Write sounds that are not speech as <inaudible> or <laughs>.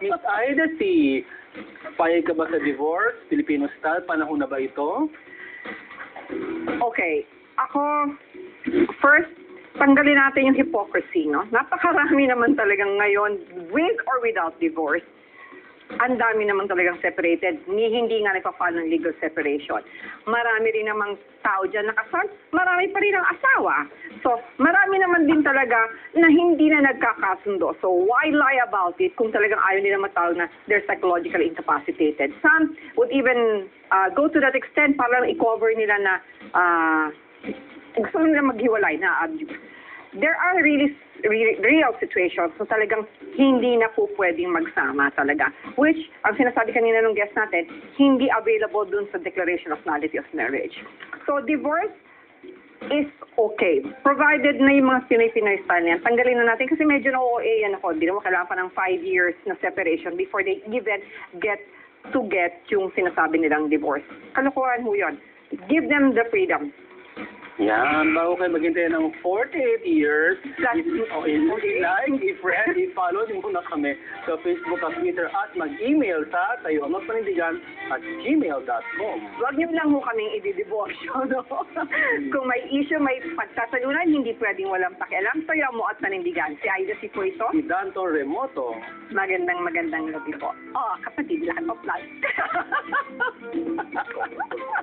Miss Ida C. Payag ka ba sa divorce? Filipino style? Panahon na ba ito? Okay, ako, first, tanggalin natin yung hypocrisy, no? Napakarami naman talagang ngayon, with or without divorce, ang dami naman talagang separated, ni hindi nga nagpa-file ng legal separation. Marami rin namang tao dyan na kasal, marami pa rin ang asawa. So, marami naman din talaga na hindi na nagkakasundo. So, why lie about it kung talagang ayaw nila matawag na they're psychologically incapacitated? Some would even uh, go to that extent para i-cover nila na uh, gusto nila maghiwalay na abuse. There are really re- real situations so talagang hindi na po pwedeng magsama talaga. Which, ang sinasabi kanina ng guest natin, hindi available dun sa Declaration of Nullity of Marriage. So, divorce is okay. Provided na yung mga Pinoy-Pinoy style yan, tanggalin na natin kasi medyo na-OA yan ako. Hindi naman kailangan pa ng five years na separation before they even get to get yung sinasabi nilang divorce. Kalokohan ho yun. Give them the freedom. Yan, bago kayo maghintay ng 48 years, Plus, i- oh, i- i-like, i-friend, i-follow din muna kami sa Facebook at Twitter at mag-email sa tayo ang panindigan at gmail.com. Huwag niyo lang ho kaming ididiborsyo, no? <laughs> Kung may issue, may pagtatalunan, hindi pwedeng walang pakialam. Tayo mo at panindigan. Si Aida si po ito. Si Danto Remoto. Magandang magandang gabi po. Oh, kapatid, lahat of life. <laughs>